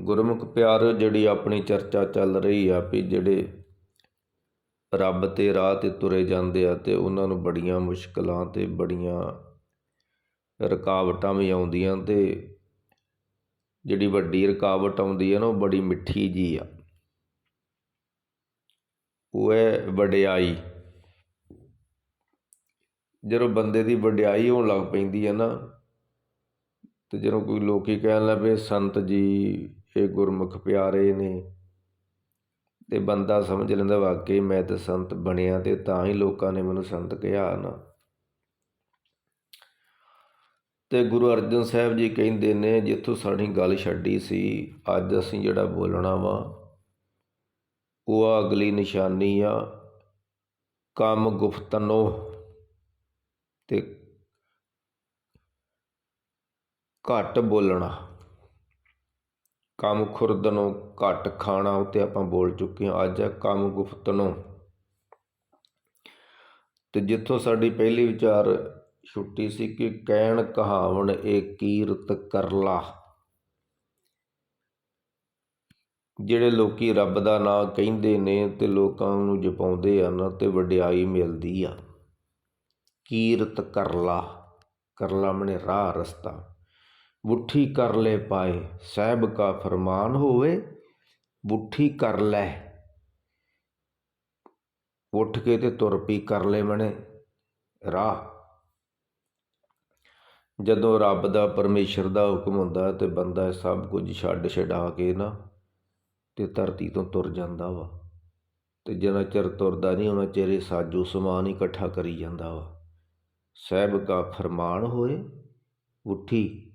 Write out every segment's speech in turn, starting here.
ਗੁਰਮੁਖ ਪਿਆਰ ਜਿਹੜੀ ਆਪਣੀ ਚਰਚਾ ਚੱਲ ਰਹੀ ਆ ਵੀ ਜਿਹੜੇ ਰੱਬ ਤੇ ਰਾਹ ਤੇ ਤੁਰੇ ਜਾਂਦੇ ਆ ਤੇ ਉਹਨਾਂ ਨੂੰ ਬੜੀਆਂ ਮੁਸ਼ਕਲਾਂ ਤੇ ਬੜੀਆਂ ਰੁਕਾਵਟਾਂ ਵੀ ਆਉਂਦੀਆਂ ਤੇ ਜਿਹੜੀ ਵੱਡੀ ਰੁਕਾਵਟ ਆਉਂਦੀ ਹੈ ਨਾ ਉਹ ਬੜੀ ਮਿੱਠੀ ਜੀ ਆ। ਉਹ ਹੈ ਵਡਿਆਈ। ਜਦੋਂ ਬੰਦੇ ਦੀ ਵਡਿਆਈ ਹੋਣ ਲੱਗ ਪੈਂਦੀ ਹੈ ਨਾ ਤੇ ਜਦੋਂ ਕੋਈ ਲੋਕੀ ਕਹਿਣ ਲੱਗ ਪਏ, ਸੰਤ ਜੀ ਇਹ ਗੁਰਮੁਖ ਪਿਆਰੇ ਨੇ। ਤੇ ਬੰਦਾ ਸਮਝ ਲੈਂਦਾ, ਵਾਕਈ ਮੈਂ ਤਾਂ ਸੰਤ ਬਣਿਆ ਤੇ ਤਾਂ ਹੀ ਲੋਕਾਂ ਨੇ ਮੈਨੂੰ ਸੰਤ ਕਿਹਾ ਨਾ। ਤੇ ਗੁਰੂ ਅਰਜਨ ਸਾਹਿਬ ਜੀ ਕਹਿੰਦੇ ਨੇ, ਜਿੱਥੋਂ ਸਾਡੀ ਗੱਲ ਛੱਡੀ ਸੀ, ਅੱਜ ਅਸੀਂ ਜਿਹੜਾ ਬੋਲਣਾ ਵਾ, ਉਹ ਆ ਅਗਲੀ ਨਿਸ਼ਾਨੀ ਆ, ਕੰਮ ਗੁਫਤਨੋ ਤੇ ਘੱਟ ਬੋਲਣਾ। ਕੰਮ ਖੁਰਦਨੋਂ ਘੱਟ ਖਾਣਾ ਉੱਤੇ ਆਪਾਂ ਬੋਲ ਚੁੱਕੇ ਹਾਂ, ਅੱਜ ਹੈ ਕੰਮ ਗੁਫਤਨੋਂ ਤੇ ਜਿੱਥੋਂ ਸਾਡੀ ਪਹਿਲੀ ਵਿਚਾਰ ਛੁੱਟੀ ਸੀ ਕਿ ਕਹਿਣ ਕਹਾਵਣ ਇਹ ਕੀਰਤ ਕਰਲਾ ਜਿਹੜੇ ਲੋਕੀ ਰੱਬ ਦਾ ਨਾਮ ਕਹਿੰਦੇ ਨੇ ਤੇ ਲੋਕਾਂ ਨੂੰ ਜਪਾਉਂਦੇ ਹਨ ਨਾ ਤੇ ਵਡਿਆਈ ਮਿਲਦੀ ਆ। ਕੀਰਤ ਕਰਲਾ ਕਰਲਾ ਮਨੇ ਰਾਹ ਰਸਤਾ। ਬੁੱਠੀ ਕਰ ਲੈ ਪਾਏ, ਸਾਹਿਬ ਕਾ ਫਰਮਾਨ ਹੋਵੇ, ਬੁੱਠੀ ਕਰ ਲੈ। ਉੱਠ ਕੇ ਤੇ ਤੁਰ ਪੀ ਕਰ ਲੈ ਮਨੇ ਰਾਹ। ਜਦੋਂ ਰੱਬ ਦਾ ਪਰਮੇਸ਼ਰ ਦਾ ਹੁਕਮ ਹੁੰਦਾ ਤੇ ਬੰਦਾ ਸਭ ਕੁਝ ਛੱਡ ਛਡਾ ਕੇ ਨਾ, ਤੇ ਧਰਤੀ ਤੋਂ ਤੁਰ ਜਾਂਦਾ ਵਾ। ਤੇ ਜਿੰਨਾ ਚਿਰ ਤੁਰਦਾ ਨਹੀਂ, ਉਹਨਾਂ ਚਿਰ ਸਾਜੋ ਸਮਾਨ ਇਕੱਠਾ ਕਰੀ ਜਾਂਦਾ ਵਾ। ਸਾਹਿਬ ਕਾ ਫਰਮਾਨ ਹੋਏ ਉੱਠੀ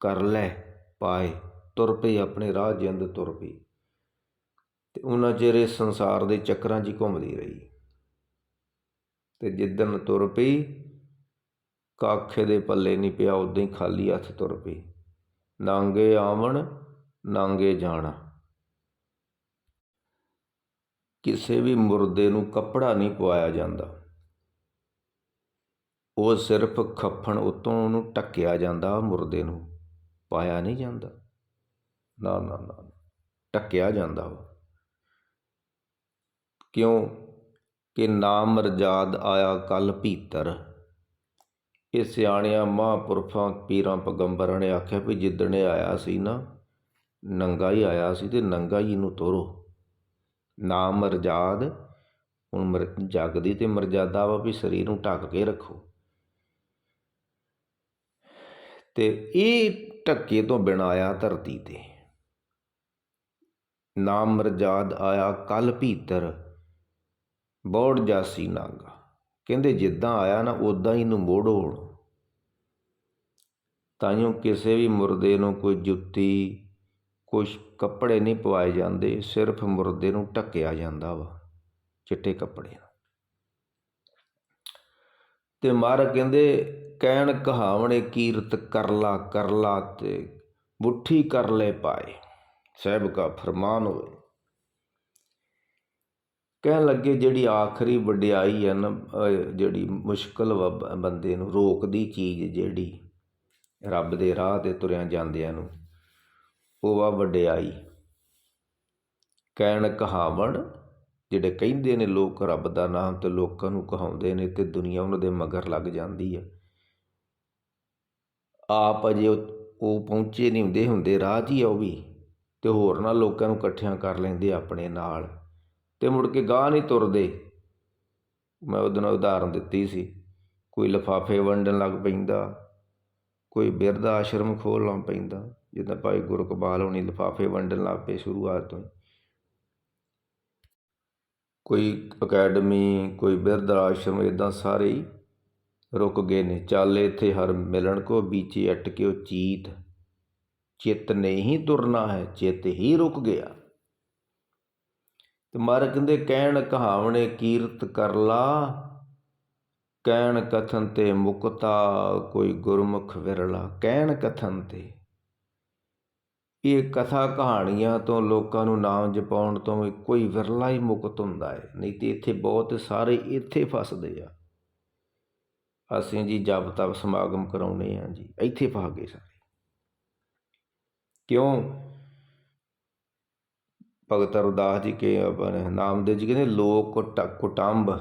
ਕਰ ਲੈ ਪਾਏ ਤੁਰ ਪਈ, ਆਪਣੇ ਰਾਹ ਜਿੰਦ ਤੁਰ ਪਈ। ਤੇ ਉਹਨਾਂ ਚਿਰ ਇਸ ਸੰਸਾਰ ਦੇ ਚੱਕਰਾਂ 'ਚ ਹੀ ਘੁੰਮਦੀ ਰਹੀ। ਤੇ ਜਿੱਦਣ ਤੁਰ ਪਈ, ਕਾਖੇ ਦੇ ਪੱਲੇ ਨਹੀਂ ਪਿਆ ਉਦਾਂ ਹੀ ਖਾਲੀ ਹੱਥ ਤੁਰ ਪਈ। ਨਾਂਗੇ ਆਵਣ ਨਾਂਗੇ ਜਾਣਾ। ਕਿਸੇ ਵੀ ਮੁਰਦੇ ਨੂੰ ਕੱਪੜਾ ਨਹੀਂ ਪਵਾਇਆ ਜਾਂਦਾ। ਉਹ ਸਿਰਫ ਖੱਫਣ ਉਤੋਂ ਉਹਨੂੰ ਟੱਕਿਆ ਜਾਂਦਾ ਮੁਰਦੇ ਨੂੰ। ਪਾਇਆ ਨਹੀਂ ਜਾਂਦਾ। ਨਾ ਨਾ ਨਾ ਟੱਕਿਆ ਜਾਂਦਾ ਵਾ। ਕਿਉਂ? ਕਿ ਨਾਮ ਰਜਾਦ ਆਇਆ ਕੱਲ ਭੀਤਰ। ਇਹ ਸਿਆਣਿਆਂ, ਮਹਾਂਪੁਰਖਾਂ, ਪੀਰਾਂ, ਪਗੰਬਰਾਂ ਨੇ ਆਖਿਆ ਵੀ ਜਿੱਦਣ ਇਹ ਆਇਆ ਸੀ ਨਾ, ਨੰਗਾ ਹੀ ਆਇਆ ਸੀ ਤੇ ਨੰਗਾ ਹੀ ਇਹਨੂੰ ਤੋਰੋ। ਨਾਮ ਰਜਾਦ, ਹੁਣ ਮਰ ਜਗ ਦੀ ਤੇ ਮਰਜ਼ਾਦਾ ਵਾ ਵੀ ਸਰੀਰ ਨੂੰ ਢੱਕ ਕੇ ਰੱਖੋ। ਤੇ ਇਹ ਢੱਕੇ ਤੋਂ ਬਿਨਾਂ ਆਇਆ ਧਰਤੀ ਤੇ। ਨਾਮ ਮਰਜਾਦ ਆਇਆ ਕੱਲ ਭੀਤਰ, ਬੋੜ ਜਾਸੀ ਨਾਗਾ। ਕਹਿੰਦੇ ਜਿੱਦਾਂ ਆਇਆ ਨਾ ਉਦਾਂ ਹੀ ਨੂੰ ਮੋੜੋ ਤਾਈਓ ਕਿਸੇ ਵੀ ਮੁਰਦੇ ਨੂੰ ਕੋਈ ਜੁੱਤੀ ਕੁਝ ਕੱਪੜੇ ਨਹੀਂ ਪਵਾਏ ਜਾਂਦੇ, ਸਿਰਫ ਮੁਰਦੇ ਨੂੰ ਢੱਕਿਆ ਜਾਂਦਾ ਵਾ, ਚਿੱਟੇ ਕੱਪੜੇ ਨਾਲ। ਅਤੇ ਮਾਰ ਕਹਿੰਦੇ, ਕਹਿਣ ਕਹਾਵਣੇ ਕੀਰਤ ਕਰਲਾ ਕਰਲਾ ਤੇ ਮੁੱਠੀ ਕਰ ਲੈ ਪਾਏ। ਸਾਹਿਬ ਕਾ ਫਰਮਾਨ ਹੋਵੇ ਕਹਿਣ ਲੱਗੇ, ਜਿਹੜੀ ਆਖਰੀ ਵਡਿਆਈ ਹੈ ਨਾ ਜਿਹੜੀ ਮੁਸ਼ਕਲ ਵਾ ਬੰਦੇ ਨੂੰ, ਰੋਕਦੀ ਚੀਜ਼ ਜਿਹੜੀ ਰੱਬ ਦੇ ਰਾਹ ਤੇ ਤੁਰਿਆ ਜਾਂਦਿਆਂ ਨੂੰ, ਉਹ ਆ ਵਡਿਆਈ। ਕਹਿਣ ਕਹਾਵਣ ਜਿਹੜੇ ਕਹਿੰਦੇ ਨੇ ਲੋਕ ਰੱਬ ਦਾ ਨਾਮ ਤੇ ਲੋਕਾਂ ਨੂੰ ਕਹਾਉਂਦੇ ਨੇ ਤੇ ਦੁਨੀਆ ਉਹਨਾਂ ਦੇ ਮਗਰ ਲੱਗ ਜਾਂਦੀ ਆ। ਆਪ ਅਜੇ ਉਹ ਪਹੁੰਚੇ ਨਹੀਂ ਹੁੰਦੇ ਹੁੰਦੇ ਰਾਹ 'ਚ ਹੀ ਆ ਉਹ ਵੀ। ਤੇ ਹੋਰ ਨਾਲ ਲੋਕਾਂ ਨੂੰ ਇਕੱਠਿਆਂ ਕਰ ਲੈਂਦੇ ਆਪਣੇ ਨਾਲ। ਤੇ ਮੁੜ ਕੇ ਗਾਹ ਨਹੀਂ ਤੁਰਦੇ। ਮੈਂ ਉਹਦੋਂ ਉਦਾਹਰਨ ਦਿੱਤੀ ਸੀ। ਕੋਈ ਲਫਾਫੇ ਵੰਡਣ ਲੱਗ ਪੈਂਦਾ। ਕੋਈ ਬਿਰਧ ਆਸ਼ਰਮ ਖੋਲ੍ਹਣਾ ਪੈਂਦਾ। ਜਿੱਦਾਂ ਭਾਈ ਗੁਰਕਬਾਲ ਹੋਣੀ ਲਫਾਫੇ ਵੰਡਣ ਲੱਗ ਪਏ ਸ਼ੁਰੂਆਤ ਤੋਂ ਕੋਈ ਅਕੈਡਮੀ ਕੋਈ ਬਿਰਧ ਆਸ਼ਰਮ ਇੱਦਾਂ ਸਾਰੇ ਹੀ ਰੁਕ ਗਏ ਨੇ। ਚੱਲ ਇੱਥੇ ਹਰ ਮਿਲਣ ਕੋ ਬੀਚੇ ਅਟ ਕੇ ਉਹ ਚੀਤ, ਚਿੱਤ ਨਹੀਂ ਤੁਰਨਾ ਹੈ, ਚਿੱਤ ਹੀ ਰੁਕ ਗਿਆ। ਤੇ ਮਾਰ ਕਹਿੰਦੇ, ਕਹਿਣ ਕਹਾਵਣੇ ਕੀਰਤ ਕਰ ਲਾ, ਕਹਿਣ ਕਥਨ ਤੇ ਮੁਕਤਾ, ਕੋਈ ਗੁਰਮੁਖ ਵਿਰਲਾ, ਕਹਿਣ ਕਥਨ ਤੇ। ਇਹ ਕਥਾ ਕਹਾਣੀਆਂ ਤੋਂ ਲੋਕਾਂ ਨੂੰ ਨਾਮ ਜਪਾਉਣ ਤੋਂ ਕੋਈ ਵਿਰਲਾ ਹੀ ਮੁਕਤ ਹੁੰਦਾ ਹੈ। ਨਹੀਂ ਤੇ ਇੱਥੇ ਬਹੁਤ ਸਾਰੇ ਇੱਥੇ ਫਸਦੇ ਆ। ਅਸੀਂ ਜੀ ਜਪ ਤਪ ਸਮਾਗਮ ਕਰਾਉਣੇ ਆ ਜੀ, ਇੱਥੇ ਫਸ ਗਏ ਸਾਰੇ। ਕਿਉਂ? ਭਗਤ ਰਵਿਦਾਸ ਜੀ ਕੇ ਆਪਣੇ ਨਾਮਦੇਵ ਜੀ ਕਹਿੰਦੇ, ਲੋਕ ਕੁਟ- ਕੁਟੰਬ,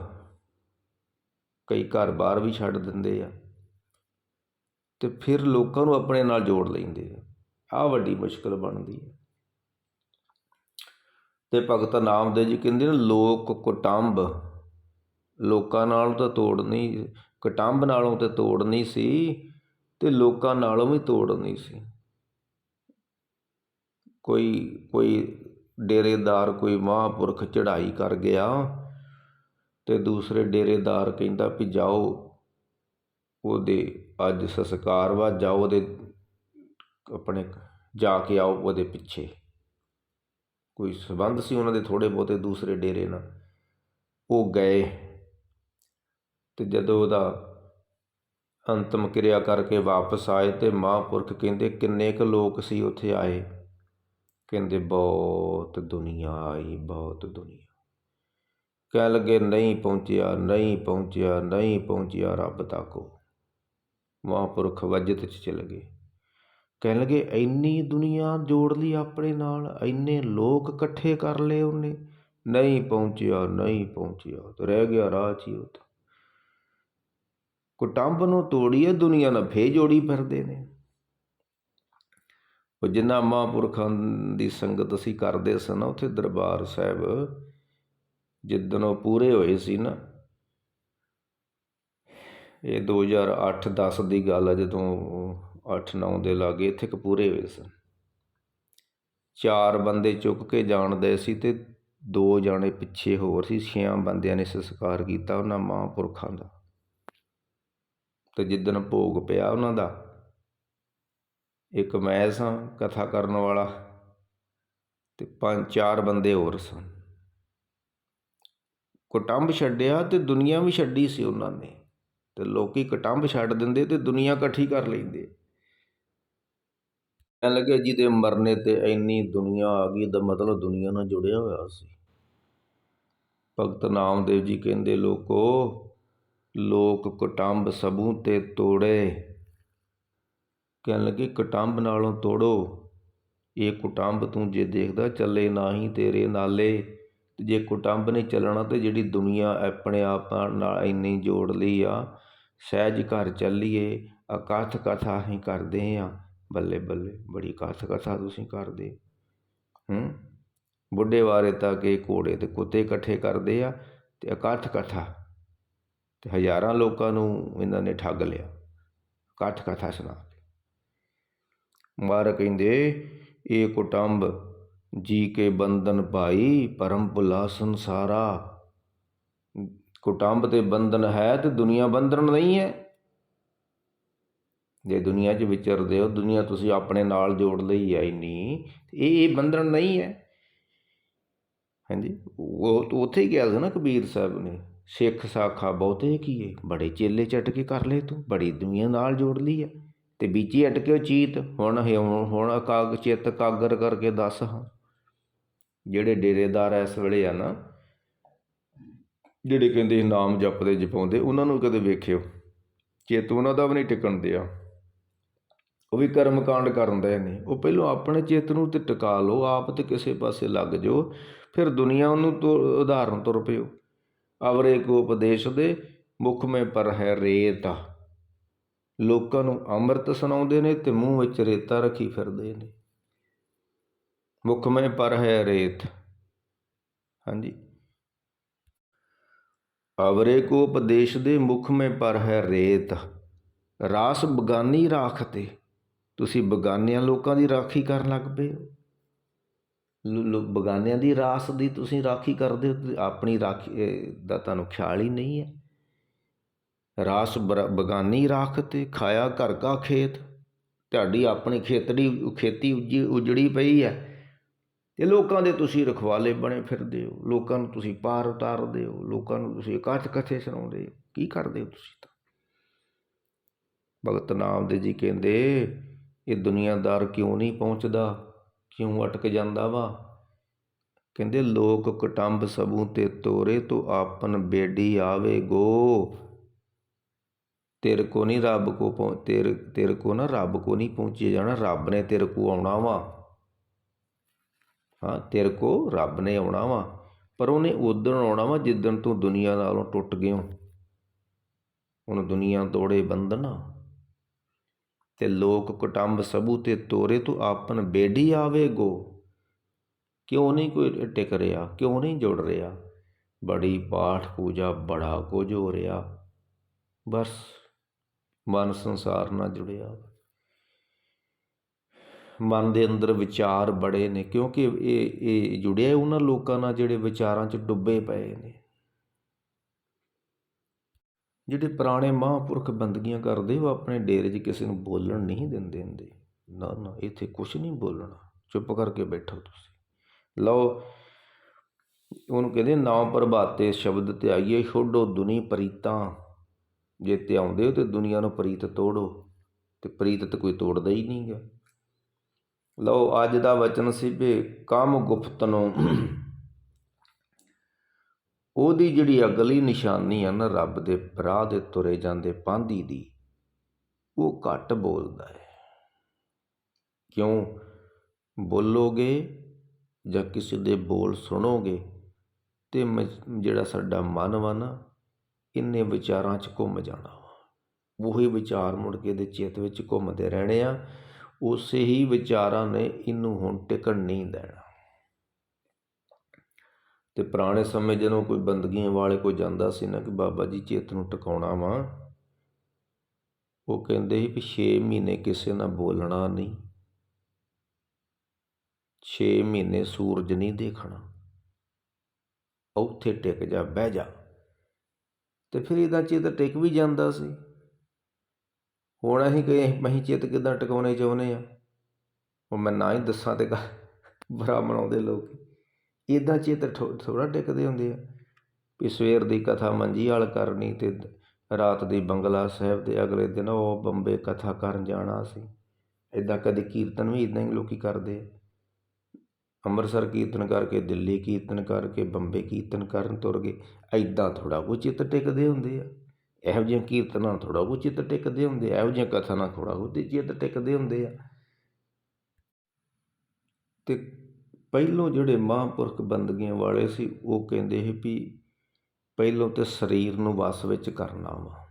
ਕਈ ਘਰ ਬਾਹਰ ਵੀ ਛੱਡ ਦਿੰਦੇ ਆ। ਤੇ ਫਿਰ ਲੋਕਾਂ ਨੂੰ ਆਪਣੇ ਨਾਲ ਜੋੜ ਲੈਂਦੇ ਆ। ਆਹ ਵੱਡੀ ਮੁਸ਼ਕਲ ਬਣਦੀ ਹੈ। ਤੇ ਭਗਤ ਨਾਮਦੇਵ ਜੀ ਕਹਿੰਦੇ ਨੇ, ਲੋਕ ਕੁਟੰਬ। ਲੋਕਾਂ ਨਾਲ ਤਾਂ ਤੋੜ ਨਹੀਂ, ਕੁਟੰਬ ਨਾਲੋਂ ਤੇ ਤੋੜ ਨਹੀਂ ਸੀ ਤੇ ਲੋਕਾਂ ਨਾਲੋਂ ਵੀ ਤੋੜ ਨਹੀਂ ਸੀ। ਕੋਈ ਕੋਈ ਡੇਰੇਦਾਰ, ਕੋਈ ਮਹਾਂਪੁਰਖ ਚੜ੍ਹਾਈ ਕਰ ਗਿਆ ਤੇ ਦੂਸਰੇ ਡੇਰੇਦਾਰ ਕਹਿੰਦਾ ਵੀ ਜਾਓ, ਉਹਦੇ ਅੱਜ ਸੰਸਕਾਰ ਵਾ, ਜਾਓ ਉਹਦੇ ਆਪਣੇ ਜਾ ਕੇ ਆਓ ਉਹਦੇ ਪਿੱਛੇ। ਕੋਈ ਸਬੰਧ ਸੀ ਉਹਨਾਂ ਦੇ ਥੋੜ੍ਹੇ ਬਹੁਤੇ ਦੂਸਰੇ ਡੇਰੇ ਨਾਲ? ਉਹ ਗਏ ਅਤੇ ਜਦੋਂ ਉਹਦਾ ਅੰਤਮ ਕਿਰਿਆ ਕਰਕੇ ਵਾਪਸ ਆਏ ਤੇ ਮਹਾਂਪੁਰਖ ਕਹਿੰਦੇ, ਕਿੰਨੇ ਕੁ ਲੋਕ ਸੀ ਉੱਥੇ ਆਏ? ਕਹਿੰਦੇ, ਬਹੁਤ ਦੁਨੀਆ ਆਈ, ਬਹੁਤ ਦੁਨੀਆ। ਕਹਿ ਲੱਗੇ, ਨਹੀਂ ਪਹੁੰਚਿਆ ਨਹੀਂ ਪਹੁੰਚਿਆ ਨਹੀਂ ਪਹੁੰਚਿਆ ਰੱਬ ਤੱਕ ਮਹਾਂਪੁਰਖ ਵਜਤ ਚ ਚਲ ਗਏ। ਕਹਿਣ ਲੱਗੇ ਇੰਨੀ ਦੁਨੀਆ ਜੋੜ ਲਈ ਆਪਣੇ ਨਾਲ, ਇੰਨੇ ਲੋਕ ਇਕੱਠੇ ਕਰ ਲਏ ਉਹਨੇ। ਨਹੀਂ ਪਹੁੰਚਿਆ ਨਹੀਂ ਪਹੁੰਚਿਆ। ਤੇ ਰਹਿ ਗਿਆ ਰਾਹ 'ਚ ਹੀ ਉਹ ਕੁਟੰਬ ਨੂੰ ਤੋੜੀਏ, ਦੁਨੀਆ ਨਾਲ ਫੇ ਜੋੜੀ ਫਿਰਦੇ ਨੇ। ਉਹ ਜਿੰਨਾ ਮਹਾਂਪੁਰਖਾਂ ਦੀ ਸੰਗਤ ਅਸੀਂ ਕਰਦੇ ਸਨ ਨਾ, ਉੱਥੇ ਦਰਬਾਰ ਸਾਹਿਬ ਜਿੱਦਣ ਉਹ ਪੂਰੇ ਹੋਏ ਸੀ ਨਾ, ਇਹ 2008-10 ਦੀ ਗੱਲ ਹੈ ਜਦੋਂ 8-9 ਦੇ ਲਾਗੇ ਇੱਥੇ ਕ ਹੋਏ ਸਨ। ਚਾਰ ਬੰਦੇ ਚੁੱਕ ਕੇ ਜਾਣਦੇ ਸੀ ਤੇ ਦੋ ਜਾਣੇ ਪਿੱਛੇ ਹੋਰ ਸੀ, ਛਿਆਂ ਬੰਦਿਆਂ ਨੇ ਸੰਸਕਾਰ ਕੀਤਾ ਉਹਨਾਂ ਮਹਾਂਪੁਰਖਾਂ ਦਾ। ਤੇ ਜਿੱਦਣ ਭੋਗ ਪਿਆ ਉਹਨਾਂ ਦਾ, ਇੱਕ ਮੈਂ ਸਾਂ ਕਥਾ ਕਰਨ ਵਾਲਾ ਤੇ ਪੰਜ ਚਾਰ ਬੰਦੇ ਹੋਰ ਸਨ। ਕੁਟੰਬ ਛੱਡਿਆ ਤੇ ਦੁਨੀਆ ਵੀ ਛੱਡੀ ਸੀ ਉਹਨਾਂ ਨੇ। ਤੇ ਲੋਕੀ ਕੁਟੰਬ ਛੱਡ ਦਿੰਦੇ ਤੇ ਦੁਨੀਆ ਇਕੱਠੀ ਕਰ ਲੈਂਦੇ। ਕਹਿਣ ਲੱਗੇ ਜਿਹਦੇ ਮਰਨੇ ਤੇ ਇੰਨੀ ਦੁਨੀਆ ਆ ਗਈ ਦਾ ਮਤਲਬ ਦੁਨੀਆ ਨਾਲ ਜੁੜਿਆ ਹੋਇਆ ਸੀ। ਭਗਤ ਨਾਮਦੇਵ ਜੀ ਕਹਿੰਦੇ, ਲੋਕੋ, ਲੋਕ ਕੁਟੰਬ ਸਭੂ ਤੇ ਤੋੜੇ। ਕਹਿਣ ਲੱਗੇ, ਕੁਟੰਬ ਨਾਲੋਂ ਤੋੜੋ, ਇਹ ਕੁਟੰਬ ਤੂੰ ਜੇ ਦੇਖਦਾ ਚੱਲੇ ਨਾਹੀਂ ਤੇਰੇ ਨਾਲੇ, ਤੇ ਜੇ ਕੁਟੰਬ ਨੇ ਚੱਲਣਾ ਤੇ ਜਿਹੜੀ ਦੁਨੀਆ ਆਪਣੇ ਆਪ ਨਾਲ ਇੰਨੀ ਜੋੜ ਲਈ ਆ, ਸਹਿਜ ਘਰ ਚੱਲੀਏ, ਅਕਥ ਕਥਾ ਹੀ ਕਰਦੇ ਆ। ਬੱਲੇ ਬੱਲੇ, ਬੜੀ ਕਥ ਕਥਾ ਤੁਸੀਂ ਕਰਦੇ। ਹੂੰ? ਬੁੱਢੇ ਵਾਰੇ ਤਾਂ ਕਿ ਘੋੜੇ ਤੇ ਕੁੱਤੇ ਇਕੱਠੇ ਕਰਦੇ ਆ ਤੇ ਇਕੱਠ ਕਥਾ ਤੇ ਹਜ਼ਾਰਾਂ ਲੋਕਾਂ ਨੂੰ ਇਹਨਾਂ ਨੇ ਠੱਗ ਲਿਆ। ਇਕੱਠ ਕਥਾ ਸੁਣਾ ਕੇ ਮਾਰ ਕਹਿੰਦੇ, ਇਹ ਕੁਟੰਬ ਜੀ ਕੇ ਬੰਧਨ ਭਾਈ ਪਰਮ ਭੁਲਾ ਸੰਸਾਰਾ। ਕੁਟੰਬ ਤੇ ਬੰਧਨ ਹੈ ਤੇ ਦੁਨੀਆ ਬੰਧਨ ਨਹੀਂ ਹੈ। ਜੇ ਦੁਨੀਆ 'ਚ ਵਿਚਰਦੇ ਹੋ, ਦੁਨੀਆ ਤੁਸੀਂ ਆਪਣੇ ਨਾਲ ਜੋੜ ਲਈ ਹੈ ਇੰਨੀ ਇਹ ਇਹ ਬੰਧਨ ਨਹੀਂ ਹੈ। ਹਾਂਜੀ? ਉਹ, ਉੱਥੇ ਹੀ ਗਿਆ ਸੀ ਨਾ ਕਬੀਰ ਸਾਹਿਬ ਨੇ, ਸਿੱਖ ਸਾਖਾ ਬਹੁਤੇ ਕੀਏ, ਬੜੇ ਚੇਲੇ ਚਟ ਕੇ ਕਰ ਲਏ ਤੂੰ, ਬੜੀ ਦੁਨੀਆ ਨਾਲ ਜੋੜ ਲਈ ਹੈ ਤੇ ਬੀਜੀ ਅਟਕਿਓ ਚੀਤ, ਹੁਣ ਹੁਣ ਕਾਗ ਚਿੱਤ ਕਾਗਰ ਕਰਕੇ ਦੱਸ ਹਾਂ। ਜਿਹੜੇ ਡੇਰੇਦਾਰ ਇਸ ਵੇਲੇ ਆ ਨਾ, ਜਿਹੜੇ ਕਹਿੰਦੇ ਨਾਮ ਜਪਦੇ ਜਪਾਉਂਦੇ, ਉਹਨਾਂ ਨੂੰ ਕਦੇ ਵੇਖਿਓ। ਚਿੱਤ ਉਹਨਾਂ ਦਾ ਵੀ ਨਹੀਂ ਟਿਕਣ ਦਿਆ। ਉਹ ਵੀ ਕਰਮ ਕਾਂਡ ਕਰਨ ਦੇ ਨੇ। ਉਹ ਪਹਿਲਾਂ ਆਪਣੇ ਚਿੱਤ ਨੂੰ ਤੇ ਟਿਕਾ ਲਓ, ਆਪ ਤੇ ਕਿਸੇ ਪਾਸੇ ਲੱਗ ਜਾਓ, ਫਿਰ ਦੁਨੀਆ ਉਹਨੂੰ ਤੋਂ ਉਦਾਹਰਨ ਤੁਰ ਪਿਓ। ਅਵਰੇ ਕੋ ਉਪਦੇਸ਼ ਦੇ, ਮੁਖ ਮੇ ਪਰ ਹੈ ਰੇਤ। ਲੋਕਾਂ ਨੂੰ ਅੰਮ੍ਰਿਤ ਸੁਣਾਉਂਦੇ ਨੇ ਤੇ ਮੂੰਹ ਵਿੱਚ ਰੇਤਾ ਰੱਖੀ ਫਿਰਦੇ ਨੇ। ਮੁਖ ਮੇ ਪਰ ਹੈ ਰੇਤ। ਹਾਂਜੀ। ਅਵਰੇ ਕੋ ਉਪਦੇਸ਼ ਦੇ, ਮੁਖ ਮੇ ਪਰ ਹੈ ਰੇਤ। ਰਾਸ ਬਗਾਨੀ ਰਾਖਤੇ ਤੁਸੀਂ ਬੇਗਾਨਿਆਂ ਲੋਕਾਂ ਦੀ ਰਾਖੀ ਕਰਨ ਲੱਗ ਪਏ ਹੋ? ਬਗਾਨਿਆਂ ਦੀ ਰਾਸ ਦੀ ਤੁਸੀਂ ਰਾਖੀ ਕਰਦੇ ਹੋ ਆਪਣੀ ਰਾਖੀ ਦਾ ਤੁਹਾਨੂੰ ਖਿਆਲ ਹੀ ਨਹੀਂ ਹੈ। ਰਾਸ ਬਗਾਨੀ ਰਾਖ ਤੇ ਖਾਇਆ ਘਰ ਕਾ ਖੇਤ, ਤੁਹਾਡੀ ਆਪਣੀ ਖੇਤੜੀ, ਖੇਤੀ ਉਜੜੀ ਪਈ ਹੈ। ਤੇ ਲੋਕਾਂ ਦੇ ਤੁਸੀਂ ਰਖਵਾਲੇ ਬਣੇ ਫਿਰਦੇ ਹੋ, ਲੋਕਾਂ ਨੂੰ ਤੁਸੀਂ ਪਾਰ ਉਤਾਰਦੇ ਹੋ, ਲੋਕਾਂ ਨੂੰ ਤੁਸੀਂ ਇਕੱਠ ਕਥੇ ਸੁਣਾਉਂਦੇ ਹੋ। ਕੀ ਕਰਦੇ ਹੋ ਤੁਸੀਂ ਤਾਂ? ਭਗਤ ਨਾਮ ਦੇ ਜੀ ਕਹਿੰਦੇ ਇਹ ਦੁਨੀਆਦਾਰ ਕਿਉਂ ਨਹੀਂ ਪਹੁੰਚਦਾ? ਕਿਉਂ ਅਟਕ ਜਾਂਦਾ ਵਾ? ਕਹਿੰਦੇ, ਲੋਕ ਕਟੰਬ ਸਬੂ ਤੇ ਤੋਰੇ ਤੋ ਆਪਨ ਬੇਡੀ ਆਵੇ ਗੋ ਤੇਰੇ ਕੋ ਨਹੀਂ ਰੱਬ ਕੋ ਤੇਰੇ ਤੇਰੇ ਕੋ ਨਾ ਰੱਬ ਕੋ ਨਹੀਂ ਪਹੁੰਚੇ ਜਾਣਾ। ਰੱਬ ਨੇ ਤੇਰੇ ਕੋ ਆਉਣਾ ਵਾ। ਹਾਂ, ਤੇਰੇ ਕੋ ਰੱਬ ਨੇ ਆਉਣਾ ਵਾ। ਪਰ ਉਹਨੇ ਉਦਣ ਆਉਣਾ ਵਾ ਜਿੱਦਣ ਤੂੰ ਦੁਨੀਆ ਨਾਲੋਂ ਟੁੱਟ ਗਿਓ। ਹੁਣ ਦੁਨੀਆ ਤੋੜੇ ਬੰਧਨਾ। ਤੇ ਲੋਕ ਕੁਟੰਬ ਸਭੂ ਤੇ ਤੋਰੇ ਤੂੰ ਆਪਨ ਬੇੜੀ ਆਵੇਗੋ। ਕਿਉਂ ਨਹੀਂ ਕੋਈ ਟਿਕ ਰਿਹਾ ਕਿਉਂ ਨਹੀਂ ਜੁੜ ਰਿਹਾ ਬੜੀ ਪਾਠ ਪੂਜਾ ਬੜਾ ਕੁਝ ਹੋ ਰਿਹਾ ਬਸ ਮਨ ਸੰਸਾਰ ਨਾਲ ਜੁੜਿਆ। ਮਨ ਦੇ ਅੰਦਰ ਵਿਚਾਰ ਬੜੇ ਨੇ, ਕਿਉਂਕਿ ਇਹ ਇਹ ਜੁੜਿਆ ਉਹਨਾਂ ਲੋਕਾਂ ਨਾਲ ਜਿਹੜੇ ਵਿਚਾਰਾਂ 'ਚ ਡੁੱਬੇ ਪਏ ਨੇ। ਜਿਹੜੇ ਪੁਰਾਣੇ ਮਹਾਂਪੁਰਖ ਬੰਦਗੀਆਂ ਕਰਦੇ, ਉਹ ਆਪਣੇ ਡੇਰੇ 'ਚ ਕਿਸੇ ਨੂੰ ਬੋਲਣ ਨਹੀਂ ਦਿੰਦੇ ਹੁੰਦੇ। ਨਾ ਨਾ, ਇੱਥੇ ਕੁਝ ਨਹੀਂ ਬੋਲਣਾ। ਚੁੱਪ ਕਰਕੇ ਬੈਠੋ ਤੁਸੀਂ। ਲਓ, ਉਹਨੂੰ ਕਹਿੰਦੇ ਨਾਮ ਪ੍ਰਭਾਤੇ ਸ਼ਬਦ ਤੇ ਆਈਏ, ਛੋਡੋ ਦੁਨੀ ਪ੍ਰੀਤਾਂ। ਜੇ ਤੇ ਆਉਂਦੇ ਹੋ ਤੇ ਦੁਨੀਆ ਨੂੰ ਪ੍ਰੀਤ ਤੋੜੋ, ਤੇ ਪ੍ਰੀਤ ਤੇ ਕੋਈ ਤੋੜਦਾ ਹੀ ਨਹੀਂਗਾ ਲਓ, ਅੱਜ ਦਾ ਵਚਨ ਸੀ ਵੀ, ਕੰਮ ਗੁਪਤ ਨੂੰ ਉਹਦੀ ਜਿਹੜੀ ਅਗਲੀ ਨਿਸ਼ਾਨੀ ਆ ਨਾ ਰੱਬ ਦੇ ਰਾਹ ਦੇ ਤੁਰੇ ਜਾਂਦੇ ਪਾਂਦੀ ਦੀ, ਉਹ ਘੱਟ ਬੋਲਦਾ ਹੈ। ਕਿਉਂ? ਬੋਲੋਗੇ ਜਾਂ ਕਿਸੇ ਦੇ ਬੋਲ ਸੁਣੋਗੇ? ਤੇ ਮ- ਜਿਹੜਾ ਸਾਡਾ ਮਨ ਵਾ ਨਾ, ਇੰਨੇ ਵਿਚਾਰਾਂ 'ਚ ਘੁੰਮ ਜਾਣਾ ਵਾ। ਉਹੀ ਵਿਚਾਰ ਮੁੜ ਕੇ ਦੇ ਚਿੱਤ ਵਿੱਚ ਘੁੰਮਦੇ ਰਹਿਣੇ ਆ। ਉਸੇ ਹੀ ਵਿਚਾਰਾਂ ਨੇ ਇਹਨੂੰ ਹੁਣ ਟਿਕਣ ਨਹੀਂ ਦੇਣਾ। ਤੇ ਪੁਰਾਣੇ ਸਮੇਂ ਜਦੋਂ ਕੋਈ ਬੰਦਗੀਆਂ ਵਾਲੇ ਕੋਈ ਜਾਂਦਾ ਸੀ ਨਾ ਕਿ ਬਾਬਾ ਜੀ ਚਿੱਤ ਨੂੰ ਟਿਕਾਉਣਾ ਵਾ, ਉਹ ਕਹਿੰਦੇ ਸੀ ਵੀ 6 ਮਹੀਨੇ ਕਿਸੇ ਨਾਲ ਬੋਲਣਾ ਨਹੀਂ। 6 ਮਹੀਨੇ ਸੂਰਜ ਨਹੀਂ ਦੇਖਣਾ। ਉੱਥੇ ਟਿਕ ਜਾ, ਬਹਿ ਜਾ। ਤੇ ਫਿਰ ਇਹਦਾ ਚਿੱਤ ਟਿਕ ਵੀ ਜਾਂਦਾ ਸੀ। ਹੁਣ ਅਸੀਂ ਕਹੇ ਅਸੀਂ ਚਿੱਤ ਕਿਦਾਂ ਟਿਕਾਉਣੇ ਚਾਹੁੰਦੇ ਆ? ਉਹ ਮੈਂ ਨਾ ਹੀ ਦੱਸਾਂ ਤੇ ਬਰਾ ਬਣਾਉਂਦੇ ਲੋਕ। ਇੱਦਾਂ ਚਿੱਤ ਥੋੜ੍ਹਾ ਟਿਕਦੇ ਹੁੰਦੇ ਆ ਵੀ ਸਵੇਰ ਦੀ ਕਥਾ ਮੰਜੀ ਵਾਲ ਕਰਨੀ ਅਤੇ ਰਾਤ ਦੀ ਬੰਗਲਾ ਸਾਹਿਬ ਦੇ ਅਗਲੇ ਦਿਨ ਉਹ ਬੰਬੇ ਕਥਾ ਕਰਨ ਜਾਣਾ ਸੀ। ਇੱਦਾਂ ਕਦੇ ਕੀਰਤਨ ਵੀ ਇੱਦਾਂ ਹੀ ਲੋਕ ਕਰਦੇ ਆ। ਅੰਮ੍ਰਿਤਸਰ ਕੀਰਤਨ ਕਰਕੇ, ਦਿੱਲੀ ਕੀਰਤਨ ਕਰਕੇ, ਬੰਬੇ ਕੀਰਤਨ ਕਰਨ ਤੁਰ ਗਏ। ਐਦਾਂ ਥੋੜਾ ਕੁ ਚਿੱਤ ਟਿਕਦੇ ਹੁੰਦੇ ਆ। ਇਹੋ ਜਿਹੀਆਂ ਕੀਰਤਨਾਂ ਥੋੜਾ ਕੋ ਚਿੱਤ ਟਿਕਦੇ ਹੁੰਦੇ ਆ। ਇਹੋ ਜਿਹੀਆਂ ਕਥਾ ਨਾਲ ਥੋੜਾ ਕੋ ਚਿੱਤ ਟਿਕਦੇ ਹੁੰਦੇ ਆ। ਤੇ ਪਹਿਲੋਂ ਜਿਹੜੇ ਮਹਾਂਪੁਰਖ ਬੰਦਗੀਆਂ ਵਾਲੇ ਸੀ, ਉਹ ਕਹਿੰਦੇ ਸੀ ਵੀ ਪਹਿਲੋਂ ਤੇ ਸਰੀਰ ਨੂੰ ਵਸ ਵਿੱਚ ਕਰਨਾ ਵਾ।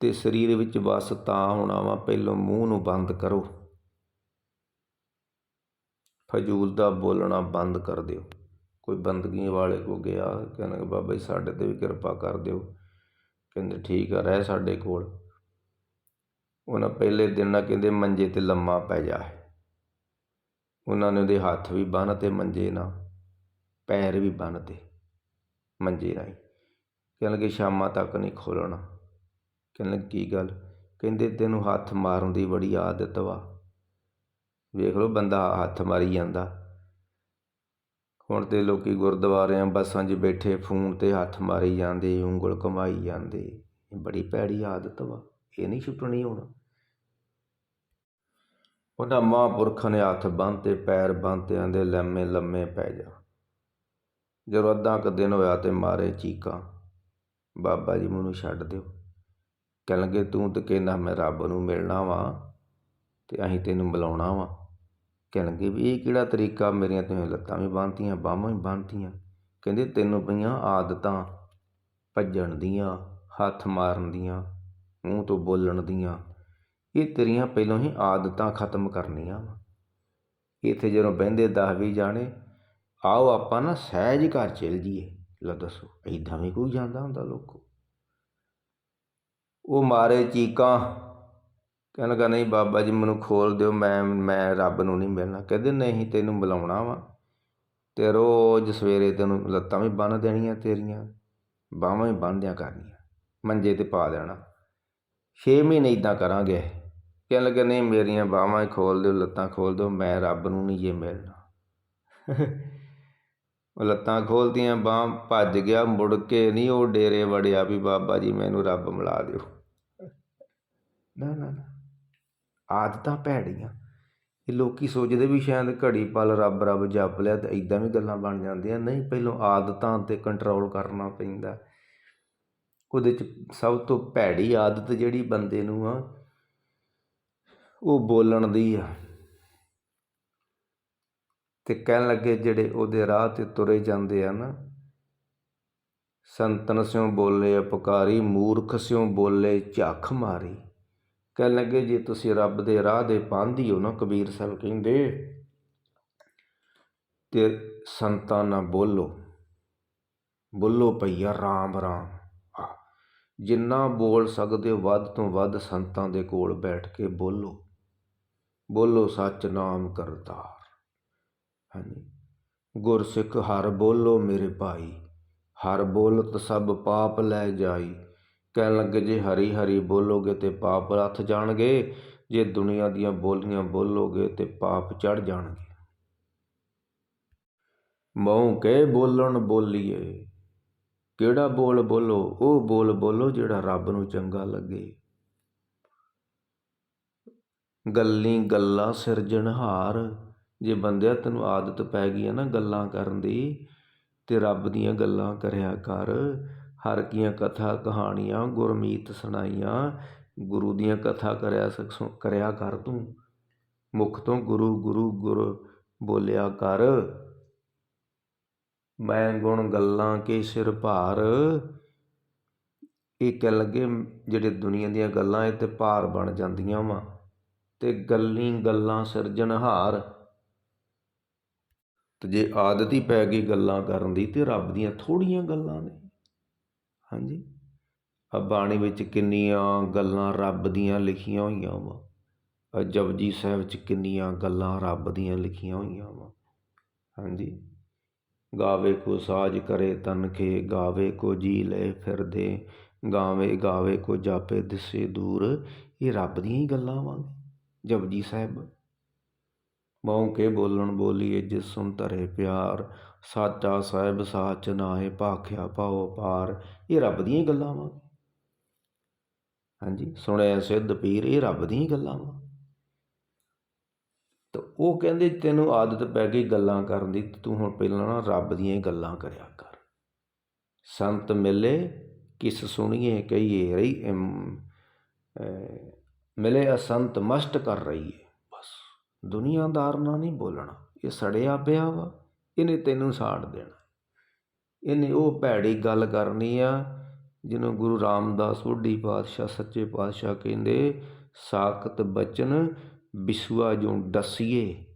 ਤੇ ਸਰੀਰ ਵਿੱਚ ਵਸ ਤਾਂ ਹੋਣਾ ਵਾ, ਪਹਿਲੋਂ ਮੂੰਹ ਨੂੰ ਬੰਦ ਕਰੋ। ਫਜ਼ੂਲ ਦਾ ਬੋਲਣਾ ਬੰਦ ਕਰ ਦਿਓ। ਕੋਈ ਬੰਦਗੀ ਵਾਲੇ ਕੋ ਗਿਆ, ਕਹਿੰਦਾ ਬਾਬਾ ਜੀ ਸਾਡੇ ਤੇ ਵੀ ਕਿਰਪਾ ਕਰ ਦਿਓ। ਕਹਿੰਦੇ ਠੀਕ ਆ, ਰਹਿ ਸਾਡੇ ਕੋਲ। ਉਹਨਾਂ ਪਹਿਲੇ ਦਿਨ ਨਾ ਕਹਿੰਦੇ ਮੰਜੇ ਤੇ ਲੰਮਾ ਪੈ ਜਾ। ਉਹਨਾਂ ਨੇ ਉਹਦੇ ਹੱਥ ਵੀ ਬੰਨ ਤੇ ਮੰਜੇ ਨਾਲ, ਪੈਰ ਵੀ ਬੰਨ ਤੇ ਮੰਜੇ ਨਾਲ ਕਹਿੰਦੇ ਕਿ ਸ਼ਾਮਾਂ ਤੱਕ ਨਹੀਂ ਖੋਲਣਾ ਕਹਿੰਦੇ ਕੀ ਗੱਲ? ਕਹਿੰਦੇ, ਤੈਨੂੰ ਹੱਥ ਮਾਰਨ ਦੀ ਬੜੀ ਆਦਤ ਵਾ। ਵੇਖ ਲਓ, ਬੰਦਾ ਹੱਥ ਮਾਰੀ ਜਾਂਦਾ। ਹੁਣ ਤੇ ਲੋਕੀ ਗੁਰਦੁਆਰਿਆਂ ਬੱਸਾਂ 'ਚ ਬੈਠੇ, ਫੋਨ ਤੇ ਹੱਥ ਮਾਰੀ ਜਾਂਦੇ, ਉਂਗਲ ਕਮਾਈ ਜਾਂਦੇ। ਇਹ ਬੜੀ ਭੈੜੀ ਆਦਤ ਵਾ। ਇਹ ਨਹੀਂ ਛੁੱਟਣੀ ਹੁਣ। ਉਹਨਾਂ ਮਹਾਂਪੁਰਖਾਂ ਨੇ ਹੱਥ ਬੰਨ੍ਹ ਪੈਰ ਬੰਨ੍ਹ ਤੇ ਆਂਦੇ ਲੰਮੇ ਲੰਮੇ ਪੈ ਜਾ। ਜਦੋਂ ਅੱਧਾ ਕੁ ਦਿਨ ਹੋਇਆ ਤੇ ਮਾਰੇ ਚੀਕਾਂ, ਬਾਬਾ ਜੀ ਮੈਨੂੰ ਛੱਡ ਦਿਓ। ਕਹਿਣਗੇ ਤੂੰ ਤੇ ਕਹਿੰਦਾ ਮੈਂ ਰੱਬ ਨੂੰ ਮਿਲਣਾ ਵਾਂ ਤੇ ਅਸੀਂ ਤੈਨੂੰ ਬੁਲਾਉਣਾ ਵਾ। ਕਹਿਣਗੇ ਵੀ ਇਹ ਕਿਹੜਾ ਤਰੀਕਾ? ਮੇਰੀਆਂ ਤੁਸੀਂ ਲੱਤਾਂ ਵੀ ਬੰਨ੍ਹਤੀਆਂ, ਬਾਹਾਂ ਵੀ ਬੰਨ੍ਹਤੀਆਂ। ਕਹਿੰਦੇ, ਤੈਨੂੰ ਪਈਆਂ ਆਦਤਾਂ ਭੱਜਣ ਦੀਆਂ, ਹੱਥ ਮਾਰਨ ਦੀਆਂ, ਮੂੰਹ ਤੋਂ ਬੋਲਣ ਦੀਆਂ ਇਹ ਤੇਰੀਆਂ ਪਹਿਲਾਂ ਹੀ ਆਦਤਾਂ ਖਤਮ ਕਰਨੀਆਂ ਵਾ। ਇੱਥੇ ਜਦੋਂ ਬਹਿੰਦੇ ਦਸ ਵੀ ਜਾਣੇ, ਆਓ ਆਪਾਂ ਨਾ ਸਹਿਜ ਘਰ ਚਲ ਜੀਏ। ਲਓ ਦੱਸੋ ਐਦਾਂ ਵੀ ਕੋਈ ਜਾਂਦਾ ਹੁੰਦਾ ਲੋਕੋ? ਉਹ ਮਾਰੇ ਚੀਕਾਂ, ਕਹਿਣ ਲੱਗਾ, ਨਹੀਂ ਬਾਬਾ ਜੀ, ਮੈਨੂੰ ਖੋਲ ਦਿਓ, ਮੈਂ ਮੈਂ ਰੱਬ ਨੂੰ ਨਹੀਂ ਮਿਲਣਾ। ਕਹਿੰਦੇ, ਨਹੀਂ, ਤੈਨੂੰ ਬੁਲਾਉਣਾ ਵਾ। ਤੇ ਰੋਜ਼ ਸਵੇਰੇ ਤੈਨੂੰ ਲੱਤਾਂ ਵੀ ਬੰਨ ਦੇਣੀਆਂ ਤੇਰੀਆਂ, ਬਾਹਾਂ ਵੀ ਬੰਨ੍ਹ ਕਰਨੀਆਂ। ਮੰਜੇ ਤੇ ਪਾ ਦੇਣਾ। 6 ਮਹੀਨੇ ਇਦਾਂ ਕਰਾਂਗੇ। ਕਹਿਣ ਲੱਗੇ, ਨਹੀਂ, ਮੇਰੀਆਂ ਬਾਹਾਂ ਹੀ ਖੋਲ ਦਿਓ, ਲੱਤਾਂ ਖੋਲ ਦਿਓ, ਮੈਂ ਰੱਬ ਨੂੰ ਨਹੀਂ ਜੇ ਮਿਲਣਾ। ਉਹ ਲੱਤਾਂ ਖੋਲਦੀਆਂ, ਬਾਹ ਭੱਜ ਗਿਆ, ਮੁੜ ਕੇ ਨਹੀਂ ਉਹ ਡੇਰੇ ਵੜਿਆ ਵੀ, ਬਾਬਾ ਜੀ, ਮੈਨੂੰ ਰੱਬ ਮਿਲਾ ਦਿਓ। ਨਾ ਨਾ ਨਾ। ਆਦਤਾਂ ਭੈੜੀਆਂ। ਇਹ ਲੋਕੀ ਸੋਚਦੇ ਵੀ ਸ਼ਾਇਦ ਘੜੀ ਪਲ ਰੱਬ ਰੱਬ ਜਪ ਲਿਆ ਤੇ ਇਦਾਂ ਵੀ ਗੱਲਾਂ ਬਣ ਜਾਂਦੀਆਂ। ਨਹੀਂ, ਪਹਿਲਾਂ ਆਦਤਾਂ ਤੇ ਕੰਟਰੋਲ ਕਰਨਾ ਪੈਂਦਾ। ਉਹਦੇ ਚ ਸਭ ਤੋਂ ਭੈੜੀ ਆਦਤ ਜਿਹੜੀ ਬੰਦੇ ਨੂੰ ਆ ਉਹ ਬੋਲਣ ਦੀ ਆ। ਤੇ ਕਹਿਣ ਲੱਗੇ ਜਿਹੜੇ ਉਹਦੇ ਰਾਹ ਤੇ ਤੁਰੇ ਜਾਂਦੇ ਆ ਨਾ, ਸੰਤਨ ਸਿਉ ਬੋਲੇ, ਅਪਕਾਰੀ, ਮੂਰਖ ਸਿਉ ਬੋਲੇ, ਝੱਖ ਮਾਰੀ। ਕਹਿਣ ਲੱਗੇ, ਜੇ ਤੁਸੀਂ ਰੱਬ ਦੇ ਰਾਹ ਦੇ ਪਾਂਧੀ ਹੋ ਨਾ, ਕਬੀਰ ਸਾਹਿਬ ਕਹਿੰਦੇ, ਤੇ ਸੰਤਾਂ ਨਾਲ ਬੋਲੋ। ਬੋਲੋ ਭਈਆ, ਰਾਮ ਰਾਮ। ਆ ਜਿੰਨਾ ਬੋਲ ਸਕਦੇ ਹੋ ਵੱਧ ਤੋਂ ਵੱਧ ਸੰਤਾਂ ਦੇ ਕੋਲ ਬੈਠ ਕੇ ਬੋਲੋ। ਬੋਲੋ ਸੱਚ ਨਾਮ ਕਰਤਾਰ। ਹਾਂਜੀ। ਗੁਰਸਿੱਖ ਹਰ ਬੋਲੋ ਮੇਰੇ ਭਾਈ, ਹਰ ਬੋਲਤ ਸਭ ਪਾਪ ਲੈ ਜਾਈ। ਕਹਿਣ ਲੱਗੇ ਜੇ ਹਰੀ ਹਰੀ ਬੋਲੋਗੇ ਤੇ ਪਾਪ ਰੱਥ ਜਾਣਗੇ, ਜੇ ਦੁਨੀਆ ਦੀਆਂ ਬੋਲੀਆਂ ਬੋਲੋਗੇ ਤੇ ਪਾਪ ਚੜ ਜਾਣਗੇ। ਮੂੰਹ ਕੇ ਬੋਲਣ ਬੋਲੀਏ, ਕਿਹੜਾ ਬੋਲ ਬੋਲੋ, ਉਹ ਬੋਲ ਬੋਲੋ ਜਿਹੜਾ ਰੱਬ ਨੂੰ ਚੰਗਾ ਲੱਗੇ। ਗੱਲੀ ਗੱਲਾਂ ਸਿਰਜਣਹਾਰ ਜੇ ਬੰਦਿਆ ਤੈਨੂੰ ਆਦਤ ਪੈ ਗਈ ਆ ਨਾ ਗੱਲਾਂ ਕਰਨ ਦੀ, ਤੇ ਰੱਬ ਦੀਆਂ ਗੱਲਾਂ ਕਰਿਆ ਕਰ। ਹਰ ਕੀਆਂ ਕਥਾ ਕਹਾਣੀਆਂ, ਗੁਰਮੀਤ ਸੁਣਾਈਆਂ, ਗੁਰੂ ਦੀਆਂ ਕਥਾ ਕਰਿਆ ਸਕ- ਕਰਿਆ ਕਰ ਤੂੰ। ਮੁਖ ਤੋਂ ਗੁਰੂ ਗੁਰੂ, ਗੁਰ ਬੋਲਿਆ ਕਰ। ਮੈਂ ਗੁਣ ਗੱਲਾਂ ਕੇ ਸਿਰ ਭਾਰ। ਇਹ ਕਹਿ ਲੱਗੇ ਜਿਹੜੇ ਦੁਨੀਆ ਦੀਆਂ ਗੱਲਾਂ ਇਹ ਤੇ ਭਾਰ ਬਣ ਜਾਂਦੀਆਂ ਵਾ। ਤੇ ਗੱਲੀ ਗੱਲਾਂ ਸਿਰਜਣਹਾਰ। ਤੇ ਜੇ ਆਦਤ ਹੀ ਪੈ ਗਈ ਗੱਲਾਂ ਕਰਨ ਦੀ, ਤੇ ਰੱਬ ਦੀਆਂ ਥੋੜੀਆਂ ਗੱਲਾਂ ਨੇ। ਹਾਂਜੀ? ਆ ਬਾਣੀ ਵਿੱਚ ਕਿੰਨੀਆਂ ਗੱਲਾਂ ਰੱਬ ਦੀਆਂ ਲਿਖੀਆਂ ਹੋਈਆਂ ਵਾ। ਆ ਜਪਜੀ ਸਾਹਿਬ 'ਚ ਕਿੰਨੀਆਂ ਗੱਲਾਂ ਰੱਬ ਦੀਆਂ ਲਿਖੀਆਂ ਹੋਈਆਂ ਵਾ। ਹਾਂਜੀ? ਗਾਵੇ ਕੋ ਸਾਜ ਕਰੇ ਤਨਖੇ ਗਾਵੇ ਕੋ ਜੀ ਲੈ ਫਿਰਦੇ, ਗਾਵੇ ਗਾਵੇ ਕੋ ਜਾਪੇ ਦਿਸੇ ਦੂਰ। ਇਹ ਰੱਬ ਦੀਆਂ ਹੀ ਗੱਲਾਂ ਵਾ ਜਪਜੀ ਸਾਹਿਬ। ਮੌਂ ਕੇ ਬੋਲਣ ਬੋਲੀਏ ਜਿਸ ਸੁਣ ਧਰੇ ਪਿਆਰ, ਸਾਚਾ ਸਾਹਿਬ ਸਾਚ ਨਾਹੇ ਭਾਖਿਆ ਪਾਉ ਪਾਰ ਇਹ ਰੱਬ ਦੀਆਂ ਗੱਲਾਂ ਵਾ। ਹਾਂਜੀ, ਸੁਣਿਆ ਸਿੱਧ ਪੀਰ, ਇਹ ਰੱਬ ਦੀਆਂ ਗੱਲਾਂ ਵਾ। ਤਾਂ ਉਹ ਕਹਿੰਦੇ ਤੈਨੂੰ ਆਦਤ ਪੈ ਗਈ ਗੱਲਾਂ ਕਰਨ ਦੀ, ਤੂੰ ਹੁਣ ਪਹਿਲਾਂ ਨਾ ਰੱਬ ਦੀਆਂ ਗੱਲਾਂ ਕਰਿਆ ਕਰ। ਸੰਤ ਮਿਲੇ, ਕਿਸ ਸੁਣੀਏ ਕਹੀਏ, ਰਹੀ ਮਿਲੇ ਅਸੰਤ ਮਸਤ ਕਰ ਰਹੀ ਹੈ ਬਸ ਦੁਨੀਆਦਾਰ ਨਾਲ ਨਹੀਂ ਬੋਲਣਾ, ਇਹ ਸੜਿਆ ਪਿਆ ਵਾ, ਇਹਨੇ ਤੈਨੂੰ ਸਾੜ ਦੇਣਾ। ਇਹਨੇ ਉਹ ਭੈੜੀ ਗੱਲ ਕਰਨੀ ਆ, ਜਿਹਨੂੰ ਗੁਰੂ ਰਾਮਦਾਸ ਵੱਡੀ ਪਾਤਸ਼ਾਹ ਸੱਚੇ ਪਾਤਸ਼ਾਹ ਕਹਿੰਦੇ, ਸਾਖਤ ਬਚਨ ਵਿਸਵਾ ਜੋ ਡਸੀਏ।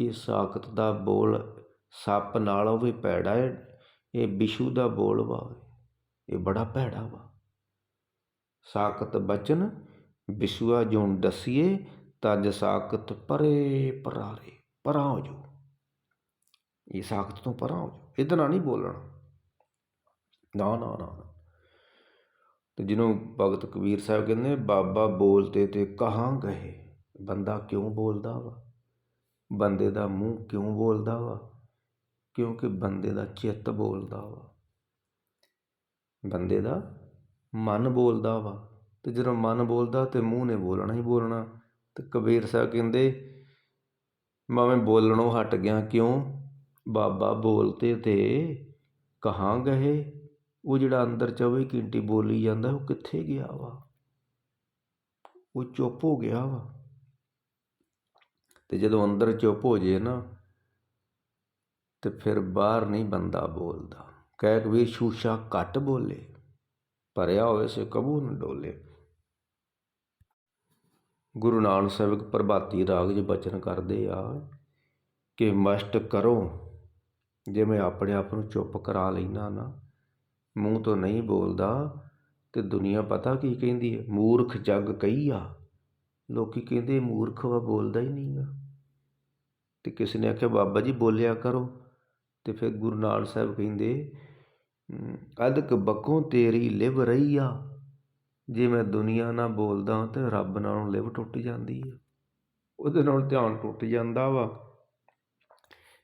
ਇਹ ਸਾਖਤ ਦਾ ਬੋਲ ਸੱਪ ਨਾਲੋਂ ਵੀ ਭੈੜਾ ਹੈ ਇਹ ਵਿਸ਼ੂ ਦਾ ਬੋਲ ਵਾ। ਇਹ ਬੜਾ ਭੈੜਾ ਵਾ। ਸਾਖਤ ਬਚਨ ਵਿਸਵਾ ਜੋ ਡਸੀਏ, ਤਜ ਸਾਖਤ ਪਰੇ ਪਰਾਰੇ, ਪਰਾਂ ਹੋ ਜੋ ਇਹ ਸਾਖਤ ਤੋਂ ਪਰਾਂ ਹੋ ਜੋ ਇਹਦੇ ਨਹੀਂ ਬੋਲਣਾ। ਨਾ ਨਾ ਨਾ ਨਾ। ਤੇ ਜਿਹਨੂੰ ਭਗਤ ਕਬੀਰ ਸਾਹਿਬ ਕਹਿੰਦੇ ਬਾਬਾ ਬੋਲਤੇ ਤੇ ਕਹਾਂ ਗਏ? ਬੰਦਾ ਕਿਉਂ ਬੋਲਦਾ ਵਾ? ਬੰਦੇ ਦਾ ਮੂੰਹ ਕਿਉਂ ਬੋਲਦਾ ਵਾ? ਕਿਉਂਕਿ ਬੰਦੇ ਦਾ ਚਿੱਤ ਬੋਲਦਾ ਵਾ। ਬੰਦੇ ਦਾ ਮਨ ਬੋਲਦਾ ਵਾ। ਅਤੇ ਜਦੋਂ ਮਨ ਬੋਲਦਾ ਤੇ ਮੂੰਹ ਨੇ ਬੋਲਣਾ ਹੀ ਬੋਲਣਾ। ਅਤੇ ਕਬੀਰ ਸਾਹਿਬ ਕਹਿੰਦੇ, ਮੈਂ ਬੋਲਣੋਂ ਹਟ ਗਿਆ ਕਿਉਂ? ਬਾਬਾ ਬੋਲਤੇ ਤੇ ਕਹਾਂ ਗਏ ਉਹ ਜਿਹੜਾ ਅੰਦਰ 24 ਘੰਟੇ ਬੋਲੀ ਜਾਂਦਾ, ਉਹ ਕਿੱਥੇ ਗਿਆ ਵਾ? ਉਹ ਚੁੱਪ ਹੋ ਗਿਆ ਵਾ। ਤੇ ਜਦੋਂ ਅੰਦਰ ਚੁੱਪ ਹੋ ਜੇ ਨਾ, ਤੇ ਫਿਰ ਬਾਹਰ ਨਹੀਂ ਬੰਦਾ ਬੋਲਦਾ। ਕਹਿ ਕਬੀਰ ਸ਼ੂਸ਼ਾ ਘੱਟ ਬੋਲੇ। ਭਰਿਆ ਹੋਵੇ ਸੇ ਕਬੂ ਨ ਡੋਲੇ। ਗੁਰੂ ਨਾਨਕ ਸਾਹਿਬ ਪ੍ਰਭਾਤੀ ਰਾਗ 'ਚ ਬਚਨ ਕਰਦੇ ਆ ਕਿ ਮਸ਼ਟ ਕਰੋ ਜੇ ਮੈਂ ਆਪਣੇ ਆਪ ਨੂੰ ਚੁੱਪ ਕਰਾ ਲੈਣਾ ਨਾ ਮੂੰਹ ਤੋਂ ਨਹੀਂ ਬੋਲਦਾ ਤੇ ਦੁਨੀਆ ਪਤਾ ਕੀ ਕਹਿੰਦੀ ਹੈ ਮੂਰਖ ਜੱਗ ਕਹੀ ਆ। ਲੋਕੀ ਕਹਿੰਦੇ ਮੂਰਖ ਵਾ ਬੋਲਦਾ ਹੀ ਨਹੀਂਗਾ ਤੇ ਕਿਸੇ ਨੇ ਆਖਿਆ ਬਾਬਾ ਜੀ ਬੋਲਿਆ ਕਰੋ। ਤੇ ਫਿਰ ਗੁਰੂ ਨਾਨਕ ਸਾਹਿਬ ਕਹਿੰਦੇ ਅਮ, ਅਦਕ ਬੱਕੋਂ ਤੇਰੀ ਲਿਵ ਰਹੀ ਆ। ਜੇ ਮੈਂ ਦੁਨੀਆ ਨਾਲ ਬੋਲਦਾ ਤੇ ਰੱਬ ਨਾਲੋਂ ਲਿਵ ਟੁੱਟ ਜਾਂਦੀ ਆ। ਉਹਦੇ ਨਾਲ ਧਿਆਨ ਟੁੱਟ ਜਾਂਦਾ ਵਾ।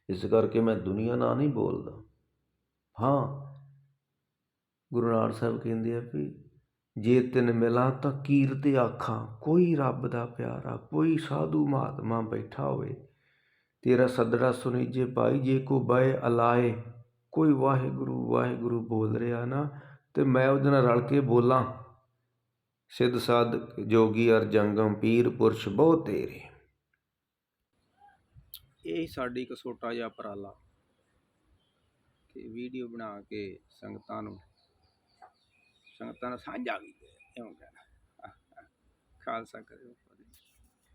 ਇਸ ਕਰਕੇ ਮੈਂ ਦੁਨੀਆ ਨਾਲ ਨਹੀਂ ਬੋਲਦਾ। ਹਾਂ, ਗੁਰੂ ਨਾਨਕ ਸਾਹਿਬ ਕਹਿੰਦੇ ਆ ਵੀ ਜੇ ਤਿੰਨ ਮਿਲਾਂ ਤਾਂ ਕੀਰਤ ਆਖਾਂ, ਕੋਈ ਰੱਬ ਦਾ ਪਿਆਰਾ, ਕੋਈ ਸਾਧੂ ਮਹਾਤਮਾ ਬੈਠਾ ਹੋਵੇ। ਤੇਰਾ ਸੱਦੜਾ ਸੁਣੀਜੇ ਭਾਈ, ਜੇ ਕੋ ਬਏ ਅਲਾਏ, ਕੋਈ ਵਾਹਿਗੁਰੂ ਵਾਹਿਗੁਰੂ ਬੋਲ ਰਿਹਾ ਨਾ, ਤੇ ਮੈਂ ਉਹਦੇ ਨਾਲ ਰਲ ਕੇ ਬੋਲਾਂ। ਸਿੱਧ ਸਾਧਕ ਜੋਗੀ ਅਰ ਜੰਗਮ ਪੀਰ ਪੁਰਸ਼ ਬਹੁ ਤੇਰੇ। ਇਹ ਸਾਡੀ ਇੱਕ ਛੋਟਾ ਜਿਹਾ ਉਪਰਾਲਾ ਕਿ ਵੀਡੀਓ ਬਣਾ ਕੇ ਸੰਗਤਾਂ ਨੂੰ, ਸੰਗਤਾਂ ਨਾਲ ਸਾਂਝਾ ਵੀ ਇਉਂ ਕਹਿਣਾ? ਖਾਲਸਾ ਕਰਿਓ।